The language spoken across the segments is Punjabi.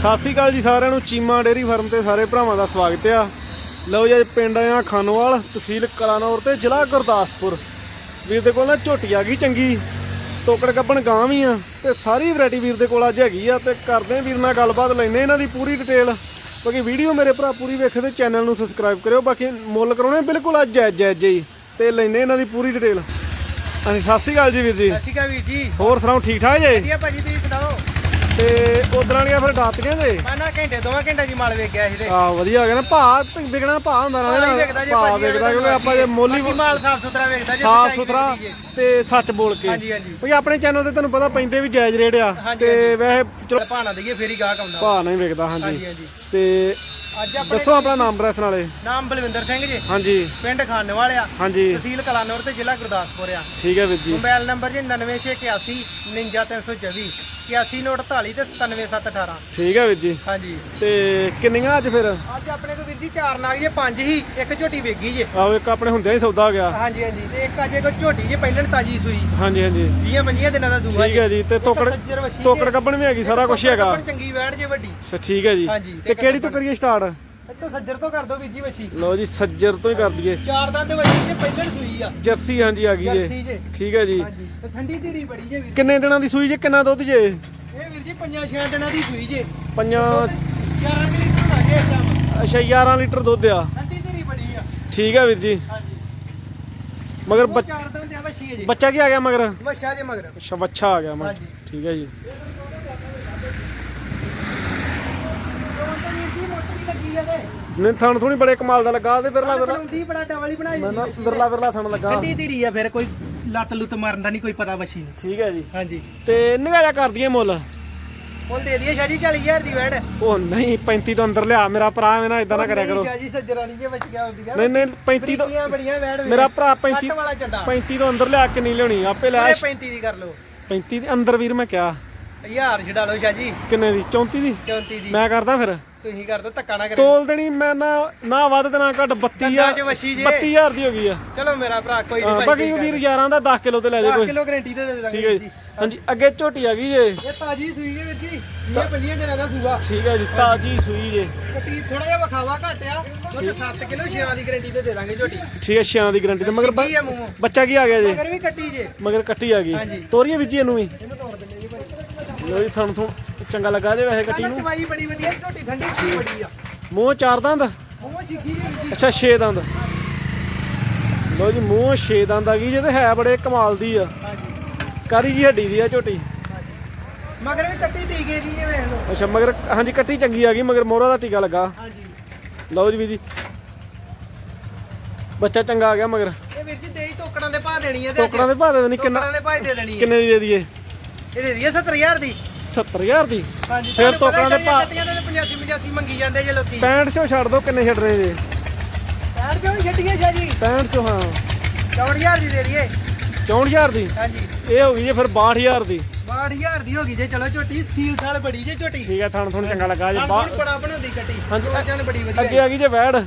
ਸਤਿ ਸ਼੍ਰੀ ਅਕਾਲ ਜੀ ਸਾਰਿਆਂ ਨੂੰ ਚੀਮਾ ਡੇਰੀ ਫਾਰਮ ਤੇ ਸਾਰੇ ਭਰਾਵਾਂ ਦਾ ਸਵਾਗਤ ਆ। ਲਓ ਜੀ ਅੱਜ ਪਿੰਡ ਆਇਆ ਖਾਨੋਵਾਲ ਤਹਿਸੀਲ ਕਲਾਨੌਰ ਤੇ ਜ਼ਿਲ੍ਹਾ ਗੁਰਦਾਸਪੁਰ। ਵੀਰ ਦੇ ਕੋਲ ਨਾ ਝੋਟੀ ਆ ਗਈ ਚੰਗੀ ਤੋਕੜ ਕੱਪਣ ਗਾਂ ਵੀ ਆ ਤੇ ਸਾਰੀ ਵੈਰਾਈਟੀ ਵੀਰ ਦੇ ਕੋਲ ਅੱਜ ਹੈਗੀ ਆ ਤੇ ਕਰਦੇ ਆ ਵੀਰ ਨਾਲ ਗੱਲਬਾਤ ਲੈਨੇ ਇਹਨਾਂ ਦੀ ਪੂਰੀ ਡਿਟੇਲ ਬਾਕੀ ਵੀਡੀਓ ਮੇਰੇ ਭਰਾ ਪੂਰੀ ਵੇਖੋ ਤੇ ਚੈਨਲ ਨੂੰ ਸਬਸਕ੍ਰਾਈਬ ਕਰਿਓ ਬਾਕੀ ਮੁੱਲ ਕਰਾਉਣੇ ਬਿਲਕੁਲ ਅੱਜ ਜੈ ਜੈ ਜੀ ਤੇ ਲੈਨੇ ਇਹਨਾਂ ਦੀ ਪੂਰੀ ਡਿਟੇਲ ਹਾਂਜੀ ਸਤਿ ਸ਼੍ਰੀ ਅਕਾਲ ਜੀ ਵੀਰ ਜੀ। ਸਤਿ ਸ਼੍ਰੀ ਅਕਾਲ ਵੀਰ ਜੀ। ਹੋਰ ਸੁਣਾਓ ਠੀਕ ਠਾਕ ਜੀ? ਵਧੀਆ ਭਾਜੀ ਤੁਸੀਂ ਸੁਣਾਓ? ਤੇ ਉਧਰ ਵਾਲੀਆਂ ਫਿਰ ਡਾਤੀਆਂ ਜੇ? ਮੈਂ ਨਾ ਘੰਟੇ ਦੋਵਾਂ ਘੰਟੇ ਜੀ ਮਾਲ ਵੇਖ ਗਿਆ ਸੀ ਤੇ। ਆ ਵਧੀਆ ਹੋ ਗਿਆ ਨਾ ਭਾ ਵਿਕਣਾ ਭਾ ਹੁੰਦਾ ਭਾਅ ਹੀ ਨਾ ਵਿਕਦਾ ਜੇ ਭਾ ਭਾਜੀ ਵਿਕਦਾ ਕਿਉਂਕਿ ਆਪਾਂ ਜੇ ਮੋਲੀ ਬਾਕੀ ਮਾਲ ਸਾਫ਼ ਸੁਥਰਾ ਵੇਖਦਾ ਜੇ ਸਾਫ਼ ਸੱਚਾਈ ਸੁਥਰਾ ਵੇਖਦੀ ਜੇ। ਤੇ ਸੱਚ ਬੋਲ ਕੇ। ਹਾਂਜੀ ਹਾਂਜੀ। ਕਿਉਂਕਿ ਆਪਣੇ ਚੈਨਲ ਤੇ ਤੁਹਾਨੂੰ ਪਤਾ ਪੈਂਦੇ ਵੀ ਜਾਇਜ਼ ਰੇਟ ਆ ਹਾਂਜੀ, ਤੇ ਵੈਸੇ ਚਲੋ ਭਾਣਾ ਦਈਏ ਫੇਰ ਹੀ ਗਾਹਕ ਆਉਂਦਾ। ਭਾ ਨਹੀਂ ਵਿਕਦਾ ਹਾਂਜੀ। ਹਾਂਜੀ ਹਾਂਜੀ। ਤੇ ਅੱਜ ਆਪਣੇ ਦੱਸੋ ਆਪਣਾ ਨਾਮ ਐਡਰੈਸ ਨਾਲੇ। ਨਾਮ ਬਲਵਿੰਦਰ ਸਿੰਘ ਜੀ। ਹਾਂਜੀ। ਪਿੰਡ ਖਾਨੇਵਾਲ ਆ। ਹਾਂਜੀ। ਤਹਿਸੀਲ ਕਲਾਨੌਰ ਤੇ ਜ਼ਿਲ੍ਹਾ ਗੁਰਦਾਸਪੁਰ ਆ। ਠੀਕ ਹੈ ਵੀਰ ਜੀ। ਮੋਬਾਈਲ ਨੰਬਰ ਜੀ 99681 99324 8148 ਤੇ 97718 ਠੀਕ ਹੈ ਵੀਰ ਜੀ। ਹਾਂਜੀ। ਤੇ ਕਿੰਨੀਆਂ ਅੱਜ ਫਿਰ? ਅੱਜ ਆਪਣੇ ਕੋਲ ਵੀਰ ਜੀ ਚਾਰ ਨਾਗ ਜੇ ਪੰਜ ਹੀ ਇੱਕ ਝੋਟੀ ਵੇਗੀ ਜੇ। ਆਓ ਇੱਕ ਆਪਣੇ ਹੁੰਦਿਆਂ ਹੀ ਸੌਦਾ ਹੋ ਗਿਆ। ਹਾਂਜੀ ਹਾਂਜੀ। ਤੇ ਇੱਕ ਅਜੇ ਕੋਈ ਝੋਟੀ ਜੇ ਪਹਿਲਣ ਤਾਜੀ ਸੂਈ। ਹਾਂਜੀ ਹਾਂਜੀ। 20 25 ਦਿਨਾਂ ਦਾ ਸੂਆ ਠੀਕ ਹੈ ਜੀ। ਤੇ ਤੋਕੜ ਤੋਕੜ ਕੱਪਣ ਵੀ ਹੈਗੀ ਸਾਰਾ ਕੁਝ ਹੈਗਾ। ਚੰਗੀ ਵੈੜ ਜੇ ਵੱਡੀ। ਅੱਛਾ ਠੀਕ ਹੈ ਜੀ। ਤੇ ਕਿਹੜੀ ਤੋਂ ਕਰੀਏ ਸਟਾਰਟ? ਇੱਥੋਂ ਸੱਜਰ ਤੋਂ ਕਰ ਦੋ ਵੀਰ ਜੀ ਵੱਛੀ। ਲਓ ਜੀ ਸੱਜਰ ਤੋਂ ਹੀ ਕਰ ਦਈਏ। ਚਾਰ ਦੰਦ ਵੱਛੀ ਜੇ ਪਹਿਲਣ ਸੂਈ ਆ। ਜਰਸੀ ਹਾਂਜੀ ਆ ਗਈ ਜਰਸੀ ਜੇ। ਜੇ ਠੀਕ ਹੈ ਜੀ। ਹਾਂਜੀ ਤੇ ਠੰਡੀ ਧੀਰੀ ਬੜੀ ਜੇ ਵੀਰ। ਕਿੰਨੇ ਦਿਨਾਂ ਦੀ ਸੂਈ ਜੇ ਕਿੰਨਾ ਦੁੱਧ ਜੇ? ਇਹ ਵੀਰ ਜੀ ਪੰਜਾਂ ਛੇ ਦਿਨਾਂ ਦੀ ਸੂਈ ਜੇ। ਪੰਜਾਂ 11 ਕਿ ਲੀਟਰ ਹੋਣਾ ਜੇ ਟਾਈਮ ਅੱਛਾ 11 ਲੀਟਰ ਦੁੱਧ ਆ। ਠੰਡੀ ਧੀਰੀ ਬੜੀ ਆ। ਠੀਕ ਹੈ ਵੀਰ ਜੀ। ਹਾਂਜੀ। ਮਗਰ ਉਹ ਬੱਚ- ਚਾਰ ਦੰਦ ਆ ਵੱਛੀ ਹੈ ਜੀ। ਬੱਚਾ ਕੀ ਆ ਗਿਆ ਮਗਰ? ਵੱਛਾ ਜੇ ਮਗਰ। ਅੱਛਾ ਬੱਚਾ ਆ ਗਿਆ ਮਗਰ। ਹਾਂਜੀ। ਠੀਕ ਹੈ ਜੀ ਉਹ ਤਾਂ ਵੀਰ ਜੀ ਮੋਟਰੀ ਲੱਗੀ ਨਹੀਂ ਥਣ ਥੋੜੀ ਬੜੇ ਕਮਾਲ ਦਾ ਲੱਗਾ ਤੇ ਬਿਰਲਾ ਬਿਰਲਾ ਬਣਾਉਂਦੀ ਬੜਾ ਡਬਲ ਹੀ ਬਣਾਈ ਮੈਂ ਨਾ ਬਿਰਲਾ ਬਿਰਲਾ ਥਣ ਲੱਗਾ। ਠੰਡੀ ਧੀਰੀ ਆ ਫਿਰ ਕੋਈ ਲੱਤ ਲੁੱਤ ਮਾਰਨ ਦਾ ਨਹੀਂ ਕੋਈ ਪਤਾ ਨੂੰ। ਠੀਕ ਹੈ ਜੀ। ਹਾਂਜੀ। ਤੇ ਨਿਗਾਹ ਜਾ ਕਰ ਦਈਏ ਮੁੱਲ। ਮੁੱਲ ਦੇ ਦਈਏ ਸ਼ਾਹ ਜੀ 40000 ਦੀ ਵੈੜ। ਉਹ ਨਹੀਂ 35 ਤੋਂ ਅੰਦਰ ਲਿਆ ਮੇਰਾ ਭਰਾ ਐਵੇਂ ਨਾ ਇਦਾਂ ਨਾ ਕਰਿਆ ਕਰੋ। ਸ਼ਾਹ ਜੀ ਸੱਜਰਾਨੀ ਜੇ ਬਚ ਗਿਆ ਹੁੰਦੀ ਆ ਨਹੀਂ ਨਹੀਂ 35 ਤੋਂ ਬਰੀਕੀਆਂ ਬੜੀਆਂ ਵੈੜ ਮੇਰਾ ਭਰਾ 35 ਕੱਟ ਵਾਲਾ ਚੱਡਾ 35 ਤੋਂ ਅੰਦਰ ਲਿਆ ਕੇ ਨਹੀਂ ਲਿਆਉਣੀ ਆਪੇ ਲੈ ਪੂਰੇ 35 ਦੀ ਕਰ ਲਓ। 35 ਦੇ ਅੰਦਰ ਵੀਰ ਮੈਂ ਕਿਹਾ। ਹਜ਼ਾਰ ਛਡਾ ਲਓ ਸ਼ਾਹ ਜੀ ਕਿੰਨੇ ਦੀ? 34 ਦੀ? 34 ਦੀ। ਮੈਂ ਕਰਦਾ ਫਿਰ। ਤੁਸੀਂ ਕਰ ਦੋ ਧੱਕਾ ਨਾ ਕਰੇ ਤੋਲ ਦੇਣੀ ਮੈਂ ਨਾ ਨਾ ਵੱਧ ਤੇ ਨਾ ਘੱਟ 32 ਦੰਦਾਂ 'ਚ ਵੱਛੀ ਜੇ। 32000 ਦੀ ਹੋ ਗਈ ਆ। ਚਲੋ ਮੇਰਾ ਭਰਾ ਕੋਈ ਨਹੀਂ ਬਾਕੀ ਵੀਰ 11 ਦਾ 10 ਕਿਲੋ ਤੇ ਲੈ 10 ਕੋਈ। ਕਿਲੋ ਗਰੰਟੀ ਤੇ ਦੇ ਦਾਂਗੇ ਠੀਕ ਹੈ ਜੀ। ਹਾਂਜੀ ਅੱਗੇ ਝੋਟੀ ਆ ਗਈ ਜੇ। ਇਹ ਤਾਜੀ ਸੂਈ ਜੇ ਵੀਰ ਜੀ ਇਹ ਪੰਜੀਆਂ ਦਿਨਾਂ ਦਾ ਸੂਆ। ਠੀਕ ਹੈ ਜੀ ਤਾਜੀ ਸੂਈ ਜੇ। ਕੱਟੀ ਥੋੜਾ ਜਿਹਾ ਵਖਾਵਾ ਘੱਟ ਆ ਉਹ 7 ਕਿਲੋ ਛੇਆਂ ਦੀ ਗਰੰਟੀ ਤੇ ਦੇ ਦਾਂਗੇ ਝੋਟੀ। ਠੀਕ ਹੈ ਛਿਆਂ ਦੀ ਗਾਰੰਟੀ ਤੇ। ਮਗਰ ਬੱਚਾ ਕੀ ਆ ਗਿਆ ਜੇ? ਮਗਰ ਵੀ ਕੱਟੀ ਜੇ। ਮਗਰ ਕੱਟੀ ਆ ਗਈ। ਤੋਰੀਏ ਵਿੱਚ ਇਹਨੂੰ ਵੀ। ਇਹਨੂੰ ਤੋੜ ਦਿੰਦੇ ਜੀ ਭਾਈ। ਲੋ ਜੀ ਤੁਹਾਨੂੰ ਚੰਗਾ ਲੱਗਾ ਜੇ ਵੈਸੇ ਕੱਟੀ ਨੂੰ। ਚਵਾਈ ਬੜੀ ਵਧੀਆ ਝੋਟੀ ਠੰਡੀ ਸੀ ਬੜੀ ਆ। ਮੂੰਹ ਚਾਰ ਦੰਦ? ਮੂੰਹ ਚਿੱਖੀ ਜੀ। ਅੱਛਾ 6 ਦੰਦ। ਲੋ ਜੀ ਮੂੰਹ 6 ਦੰਦ ਆ ਗਈ ਜੇ ਤੇ ਹੈ ਬੜੇ ਕਮਾਲ ਦੀ ਆ। ਕਾਰੀ ਜੀ ਹੱਡੀ ਦੀ ਆ ਝੋਟੀ। ਮਗਰ ਵੀ ਕੱਟੀ ਟੀਕੇ ਦੀ ਵੇਖ ਲਓ। ਅੱਛਾ ਮਗਰ ਹਾਂਜੀ ਕੱਟੀ ਚੰਗੀ ਆ ਗਈ ਮਗਰ ਮੋਹਰਾ ਦਾ ਟੀਕਾ ਲੱਗਾ। ਹਾਂਜੀ। ਲਓ ਜੀ ਵੀਰ ਜੀ। ਬੱਚਾ ਚੰਗਾ ਆ ਗਿਆ ਮਗਰ। ਇਹ ਵੀਰ ਜੀ ਦੇਈ ਟੋਕੜਾਂ ਦੇ ਭਾਅ ਦੇਣੀ ਹੈ ਤੇ ਟੋਕਰਾਂ ਦੇ ਭਾਅ ਦੇ ਦੇਣੀ ਕਿੰਨਾ ਟੋਕੜਾਂ ਦੇ ਭਾਅ ਦੇ ਦੇਣੀ ਕਿੰਨੇ ਦੀ ਦੇ ਦਈਏ? ਇਹ ਦੇ ਦਈਏ 70000 ਦੀ। 70000 ਦੀ। ਹਾਂਜੀ ਫਿਰ ਤੁਹਾਨੂੰ ਪਤਾ ਟੋਕਰਾਂ ਦੇ ਜਿਹੜੀਆਂ ਭਾਅ- ਕੱਟੀਆਂ ਦੇ 85 85 ਮੰਗੀ ਜਾਂਦੇ ਜੇ ਲੋਕੀ। 65 ਚੋਂ ਛੱਡ ਦੋ ਕਿੰਨੇ ਛੱਡ ਰਹੇ ਜੇ। ਪੈਰ ਕਿਉਂ ਨੀ ਛੱਡੀਆਂ ਜੀ 65 ਚੋਂ ਹਾਂ। 64000 ਦੀ ਦੇ ਦਈਏ। 64000 ਦੀ? ਹਾਂਜੀ। ਇਹ ਹੋ ਗਈ ਜੇ ਫਿਰ 62000 ਦੀ। 62000 ਦੀ ਹੋ ਗਈ ਜੇ। ਚਲੋ ਝੋਟੀ ਸੀਲ ਸਾਲ ਬੜੀ ਜੇ ਝੋਟੀ। ਠੀਕ ਹੈ ਥਣ ਥਣ ਚੰਗਾ ਲੱਗਾ ਜੇ। ਬੜਾ ਬਣਾਉਂਦੀ ਕੱਟੀ ਹਾਂਜੀ। ਨੇ ਬੜੀ ਵਧੀਆ। ਅੱਗੇ ਆ ਗਈ ਜੇ ਵੈੜ।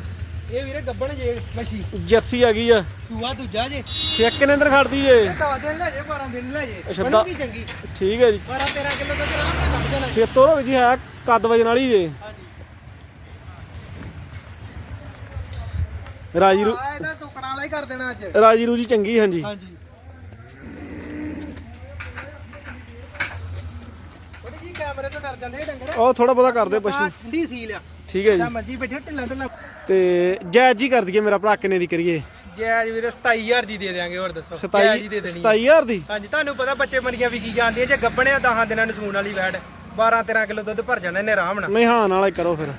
ਇਹ ਵੀਰੇ ਗੱਬਣ ਜੇ ਮੱਛੀ। ਜਰਸੀ ਆ ਗਈ ਆ। ਸੂਆ ਦੂਜਾ ਜੇ। ਚੈੱਕ ਕਿੰਨੇ ਦਿਨ ਖੜਦੀ ਜੇ ਇਹ ਦਿਨ ਲੈ ਜੇ 12 ਦਿਨ ਲੈ ਜੇ। ਅੱਛਾ, ਬਣੂਗੀ ਚੰਗੀ। ਠੀਕ ਹੈ ਜੀ। 12 13 ਕਿਲੋ ਦਾ ਆਰਾਮ ਨਾਲ ਕੱਢ ਜਾਣਾ ਜੀ। ਹੈ ਕੱਦ ਵਜਨ ਵਾਲੀ ਜੇ। ਹਾਂਜੀ। ਰਾਜੀ ਰੂ ਆ ਇਹਦਾ ਟੁਕੜਾ ਵਾਲਾ ਹੀ ਕਰ ਦੇਣਾ ਅੱਜ। ਰਾਜੀ ਰੂਜੀ ਚੰਗੀ ਹਾਂਜੀ। ਹਾਂਜੀ। ਥੋੜੀ ਜੀ ਕੈਮਰੇ ਤੋਂ ਡਰ ਜਾਂਦੇ ਆ ਡੰਗਰ। ਉਹ ਥੋੜਾ ਬਹੁਤਾ ਕਰਦੇ ਪਸ਼ੂ। ਠੰਡੀ ਸੀਲ ਆ। ਠੀਕ ਹੈ ਜੀ। ਮਰਜ਼ੀ ਬੈਠੇ ਢਿੱਲਾ ਢਿੱਲਾ। ਤੇ ਜਾਇਜ਼ ਜੀ ਕਰ ਦਈਏ ਮੇਰਾ ਭਰਾ ਕਿੰਨੇ ਦੀ ਕਰੀਏ? ਜੈ ਵੀਰੇ 27000 ਦੀ ਦੇ ਦੇਾਂਗੇ ਹੋਰ ਦੱਸੋ। 27 ਦੀ ਦੇ ਦੇਣੀ 27000 ਦੀ? ਹਾਂਜੀ ਤੁਹਾਨੂੰ ਪਤਾ ਬੱਚੇ ਮਰੀਆਂ ਵਿਕੀ ਜਾਂਦੀਆਂ ਜੇ ਗੱਬਣਿਆ 10 ਦਿਨਾਂ ਨੂੰ ਸੂਣ ਵਾਲੀ ਵੈੜ 12 13 ਕਿਲੋ ਦੁੱਧ ਭਰ ਜਾਣਾ ਇਹਨੇ ਆਰਾਮ ਨਾਲ। ਨਹੀਂ ਹਾਂ ਨਾਲ ਹੀ ਕਰੋ ਫਿਰ।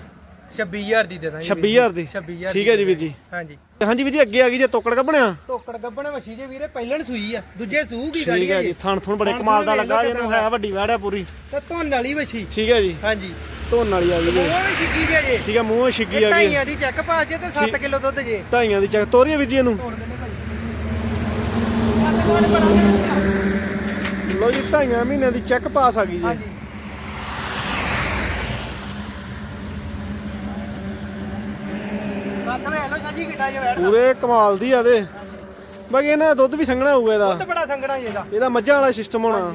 26000 ਦੀ ਦੇ ਦਾਂਗੇ 26000 ਦੀ? 26000 ਠੀਕ ਹੈ ਜੀ ਵੀਰ ਜੀ। ਹਾਂਜੀ। ਹਾਂਜੀ ਵੀਰ ਜੀ ਅੱਗੇ ਆ ਗਈ ਜੇ ਤੋਕੜ ਕੱਢਣਿਆ ਟੋਕੜ ਗੱਬਣ ਵਛੀ ਜੇ ਵੀਰੇ ਪਹਿਲਣ ਸੂਈ ਆ ਦੂਜੇ ਸੂਗੀ ਠੀਕ ਗਾੜੀ ਹੈ ਆ ਜੀ ਜੀ। ਥਣ ਥਣ ਬੜੇ ਕਮਾਲ ਦਾ ਲੱਗਾ ਜਿਹਨੂੰ ਹੈ ਵੱਡੀ ਵੈੜ ਹੈ ਪੂਰੀ। ਤੇ ਧੁੰਨ ਵਾਲੀ ਵਛੀ। ਠੀਕ ਹੈ ਜੀ। ਹਾਂਜੀ। ਧੋਣ ਵਾਲੀ ਆ ਗਈ ਜੇ ਉਹ ਵੀ ਛਿੱਕੀ ਜੇ ਜੇ। ਠੀਕ ਹੈ ਮੂੰਹ ਛਿੱਗੀ ਆ ਗਈ ਢਾਈਆਂ ਦੀ ਚੈੱਕ ਪਾਸ ਜੇ ਤੇ 7 ਕਿਲੋ ਦੁੱਧ ਜੇ। ਢਾਈਆਂ ਦੀ ਚੱਕ ਤੋਰੀਏ ਵੀਰ ਜੀ ਇਹਨੂੰ। ਲੋ ਜੀ ਢਾਈਆਂ ਮਹੀਨਿਆਂ ਦੀ ਚੈੱਕ ਪਾਸ ਆ ਗਈ ਜੀ। ਹਾਂਜੀ। ਪੂਰੇ ਕਮਾਲ ਦੀ ਆ ਦੇ ਬਾਕੀ ਇਹਨਾਂ ਦਾ ਦੁੱਧ ਵੀ ਸੰਘਣਾ ਹੋਊਗਾ ਇਹਦਾ। ਬਹੁਤ ਬੜਾ ਸੰਗਣਾ ਜੀ ਇਹਦਾ। ਇਹਦਾ ਮੱਝਾਂ ਵਾਲਾ ਸਿਸਟਮ ਹੋਣਾ।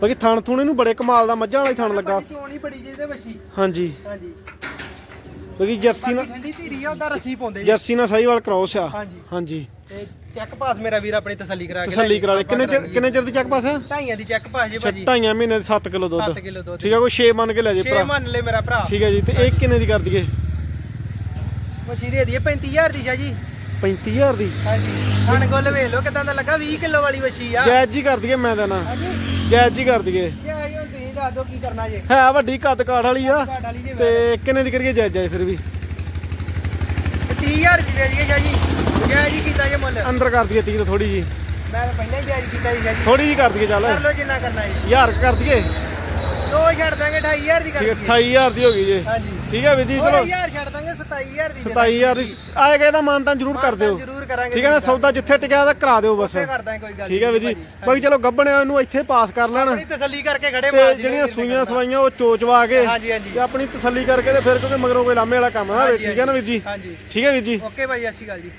ਬਾਕੀ ਥਣ ਥੁਣ ਇਹਨੂੰ ਬੜੇ ਕਮਾਲ ਦਾ ਮੱਝਾਂ ਵਾਲਾ ਹੀ ਥਣ ਲੱਗਾ। ਚੋਣ ਹੀ ਬੜੀ ਜਿਹਦੇ ਵੱਛੀ। ਹਾਂਜੀ। ਹਾਂਜੀ। ਬਾਕੀ ਜਰਸੀ ਨਾਲ ਬਾਕੀ ਠੰਡੀ ਧੀਰੀ ਆ ਉਹਦਾ ਰੱਸੀ ਪਾਉਂਦੇ ਜੀ। ਜਰਸੀ ਨਾਲ ਸਾਈਵਾਲ ਕ੍ਰੋਸ ਆ। ਹਾਂਜੀ। ਹਾਂਜੀ। ਤੇ ਚੈੱਕ ਪਾਸ ਮੇਰਾ ਵੀਰ ਆਪਣੀ ਤਸੱਲੀ ਕਰਾ ਕੇ ਤਸੱਲੀ ਕਰਾ ਲੈ। ਕਿੰਨੇ ਚਿਰ ਕਿੰਨੇ ਚਿਰ ਦੀ ਚੱਕ ਪਾਸ ਆ? ਢਾਈਆਂ ਦੀ ਚੈੱਕ ਪਾਸ ਜੀ ਭਾਜੀ। ਢਾਈਆਂ ਮਹੀਨੇ ਦੇ 7 ਕਿਲੋ ਦੁੱਧ। 7 ਕਿਲੋ ਦੁੱਧ ਠੀਕ ਆ ਕੋਈ 6 ਮੰਨ ਕੇ ਲੈ ਜੇ 6 ਭਰਾ। ਮੰਨ ਲੈ ਮੇਰਾ ਭਰਾ। ਠੀਕ ਹੈ ਜੀ ਤੇ ਇਹ ਕਿੰਨੇ ਦੀ ਕਰ ਦਈਏ? ਮੱਛੀ ਦੇ ਦਈਏ 35000 ਦੀ ਸ਼ਾ ਜੀ। 35000 ਦੀ। ਹਾਂਜੀ। ਖਾਣ ਗੋਲ ਵੇਖ ਲਓ ਕਿਦਾਂ ਦਾ ਲੱਗਾ 20 ਕਿਲੋ ਵਾਲੀ ਮੱਛੀ ਆ। ਜਾਇਜ਼ ਜੀ ਕਰ ਦਈਏ ਮੈਂ ਦੇਣਾ ਹਾਂਜੀ। ਜਾਇਜ਼ ਜੀ ਕਰ ਦਈਏ। ਕੀ ਆਈ ਹੁਣ ਤੁਸੀਂ ਦੱਸ ਦਿਓ ਕੀ ਕਰਨਾ ਜੇ। ਹੈ ਵੱਡੀ ਕੱਦ ਕਾਠ ਵਾਲੀ ਆ। ਘਾਟ ਵਾਲੀ ਜੇ ਤੇ ਕਿੰਨੇ ਦੀ ਕਰੀਏ ਜਾਇਜ਼ ਜਾਇਜ਼ ਫਿਰ ਵੀ? 30000 ਦੀ ਦੇ ਦਈਏ ਸ਼ਾ ਜੀ ਜੈ ਜੀ ਕੀਤਾ ਜੇ ਮੁੱਲ। ਅੰਦਰ ਕਰ ਦਈਏ 30 ਤੋਂ ਥੋੜੀ ਜੀ ਮੈਂ ਤਾਂ ਪਹਿਲਾਂ ਹੀ ਜਾਇਜ਼ ਕੀਤਾ ਜੀ ਸ਼ਾ ਜੀ ਥੋੜੀ ਜੀ ਕਰ ਦਈਏ ਚੱਲ। ਕਰ ਲਓ ਜਿੰਨਾ ਕਰਨਾ ਹੈ ਹਜ਼ਾਰ ਕੁ ਕਰ ਦਈਏ। ਦੋ ਛੱਡ ਦਾਂਗੇ 28000 ਦੀ ਕਰ ਠੀਕ ਹੈ ਦਈਏ 28000 ਦੀ ਹੋ ਗਈ ਜੀ। ਹਾਂਜੀ। ਠੀਕ ਹੈ ਵੀਰ ਜੀ ਹੋਰ ਚਲੋ। 1000 ਛੱਡ ਦਾਂਗੇ 27000 ਦੀ 27000 ਦੀ। ਆਏਗਾ ਇਹਦਾ ਮਾਨਤਾਨ ਜ਼ਰੂਰ ਕਰ ਦਿਓ। ਜ਼ਰੂਰ ਕਰਾਂਗੇ ਠੀਕ ਹੈ ਨਾ ਸੌਦਾ ਜਿੱਥੇ ਟਿਕਿਆ ਤਾਂ ਕਰਾ ਦਿਓ ਬਸ। ਉੱਥੇ ਕਰ ਦਾਂਗੇ ਕੋਈ ਗੱਲ ਠੀਕ ਹੈ ਵੀਰ ਜੀ। ਬਾਕੀ ਚਲੋ ਗੱਬਣਿਆ ਇਹਨੂੰ ਇੱਥੇ ਪਾਸ ਕਰ ਲੈਣ। ਆਪਣੀ ਤਸੱਲੀ ਕਰਕੇ ਖੜੇ ਤੇ ਜੀ ਜਿਹੜੀਆਂ ਨੇ ਸੂਈਆਂ। ਸਵਾਈਆਂ ਉਹ ਚੋਚਵਾ ਕੇ ਹਾਂਜੀ ਹਾਂਜੀ। ਤੇ ਆਪਣੀ ਤਸੱਲੀ ਕਰਕੇ ਤੇ ਫਿਰ ਕਿਉਂਕਿ ਮਗਰੋਂ ਕੋਈ ਲਾਮੇ ਵਾਲਾ ਕੰਮ ਨਾ ਹੋਵੇ ਠੀਕ ਹੈ ਨਾ ਵੀਰ ਜੀ? ਹਾਂਜੀ। ਠੀਕ ਹੈ ਵੀਰ ਜੀ। ਓਕੇ ਭਾਈ ਸਤਿ ਸ਼੍ਰੀ ਅਕਾਲ ਜੀ।